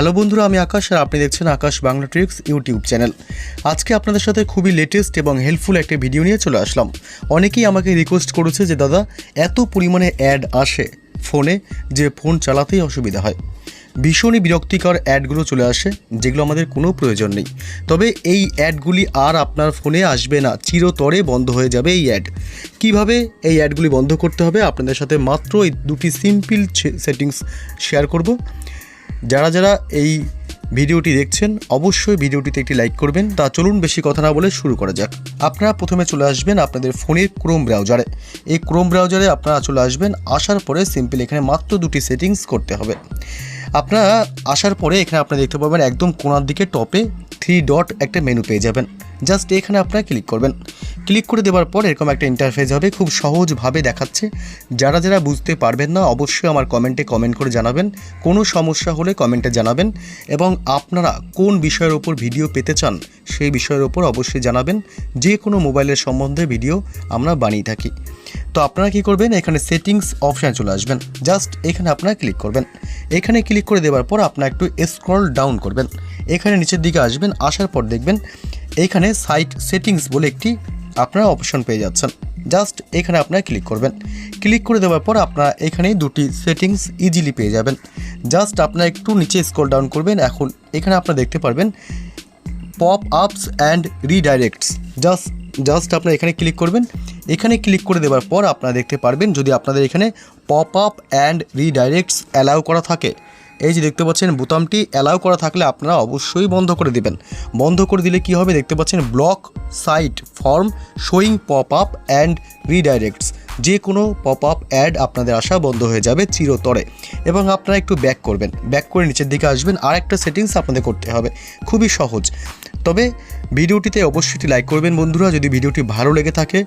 Hello বন্ধুরা, আমি আকাশ আর আপনি দেখছেন Akash Bangla tricks YouTube channel. আজকে আপনাদের সাথে খুবই লেটেস্ট এবং হেল্পফুল একটা ভিডিও নিয়ে চলে আসলাম। অনেকেই আমাকে রিকোয়েস্ট করেছে যে, দাদা, এত পরিমাণে অ্যাড আসে ফোনে যে ফোন চালাতেই অসুবিধা হয়। ভীষণই বিরক্তিকর অ্যাডগুলো চলে আসে, যেগুলো আমাদের কোনো প্রয়োজন নেই। তবে এই অ্যাডগুলি আর আপনার ফোনে আসবে না, চিরতরে বন্ধ হয়ে যাবে এই অ্যাড কীভাবে এই অ্যাডগুলি বন্ধ করতে হবে? আপনাদের সাথে মাত্র এই দুটি সিম্পল সেটিংস শেয়ার করব। যারা যারা এই ভিডিওটি দেখছেন, অবশ্যই ভিডিওটিতে একটি লাইক করবেন। তা চলুন বেশি কথা না বলে শুরু করা যাক। আপনারা প্রথমে চলে আসবেন আপনাদের ফোনের ক্রোম ব্রাউজারে এই ক্রোম ব্রাউজারে আপনারা চলে আসবেন, আসার পরে সিম্পল এখানে মাত্র দুটি সেটিংস করতে হবে। আপনারা আসার পরে এখানে আপনারা দেখতে পাবেন একদম কোনার দিকে টপে থ্রি ডট একটা মেনু পেয়ে যাবেন। জাস্ট এখানে আপনারা ক্লিক করবেন। ক্লিক করে দেওয়ার পর এরকম একটা ইন্টারফেস হবে, খুব সহজভাবে দেখাচ্ছে। যারা যারা বুঝতে পারবেন না, অবশ্যই আমার কমেন্টে কমেন্ট করে জানাবেন। কোনো সমস্যা হলে কমেন্টে জানাবেন এবং আপনারা কোন বিষয়ের ওপর ভিডিও পেতে চান, সেই বিষয়ের ওপর অবশ্যই জানাবেন। যে কোনো মোবাইলের সম্বন্ধে ভিডিও আমরা বানিয়ে থাকি। তো আপনারা কি করবেন? এখানে সেটিংস অপশানে চলে আসবেন। জাস্ট এখানে আপনারা ক্লিক করবেন। এখানে ক্লিক করে দেওয়ার পর আপনারা একটু স্ক্রল ডাউন করবেন। এখানে নিচের দিকে আসবেন, আসার পর দেখবেন এইখানে সাইট সেটিংস বলে একটি আপনারা অপশন পেয়ে যাচ্ছেন। জাস্ট এখানে আপনারা ক্লিক করবেন। ক্লিক করে দেওয়ার পর আপনারা এখানেই দুটি সেটিংস ইজিলি পেয়ে যাবেন। জাস্ট আপনারা একটু নিচে স্ক্রল ডাউন করবেন। এখন এখানে আপনারা দেখতে পারবেন pop ups and redirects just just আপনারা এখানে ক্লিক করবেন। এখানে ক্লিক করে দেওয়ার পর আপনারা দেখতে পারবেন যদি আপনাদের এখানে pop up and redirects allow করা থাকে। এই যে দেখতে পাচ্ছেন বোতামটি অ্যালাউ করা থাকলে আপনারা অবশ্যই বন্ধ করে দিবেন। বন্ধ করে দিলে কি হবে? দেখতে পাচ্ছেন block site from showing pop up and redirects যে কোনো পপ আপ অ্যাড আপনাদের আসা বন্ধ হয়ে যাবে চিরতরে। এবং আপনারা একটু ব্যাক করবেন। ব্যাক করে নিচের দিকে আসবেন আর একটা সেটিংস আপনাদের করতে হবে। খুবই সহজ। তবে ভিডিওটিতে অবশ্যই লাইক করবেন বন্ধুরা, যদি ভিডিওটি ভালো লেগে থাকে।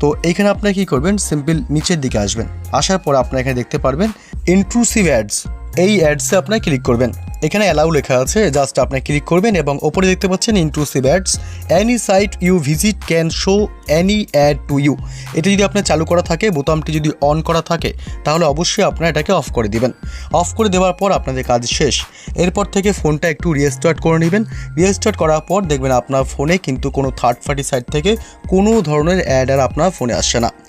তো এইখানে আপনারা কী করবেন? সিম্পল নিচের দিকে আসবেন। আসার পর আপনারা এখানে দেখতে পারবেন ইনক্লুসিভ অ্যাডস এই অ্যাডসে আপনার ক্লিক করবেন। এখানে অ্যালাউ লেখা আছে জাস্ট আপনি ক্লিক করবেন এবং ওপরে দেখতে পাচ্ছেন intrusive ads any site you visit can show any ad to you এটা যদি আপনার চালু করা থাকে, বোতামটি যদি অন করা থাকে, তাহলে অবশ্যই আপনারা এটাকে অফ করে দিবেন। অফ করে দেওয়ার পর আপনাদের কাজ শেষ। এরপর থেকে ফোনটা একটু রিস্টার্ট করে নেবেন। রিস্টার্ট করার পর দেখবেন আপনার ফোনে কিন্তু কোনো থার্ড পার্টি সাইট থেকে কোনো ধরনের অ্যাড আর আপনার ফোনে আসছে না।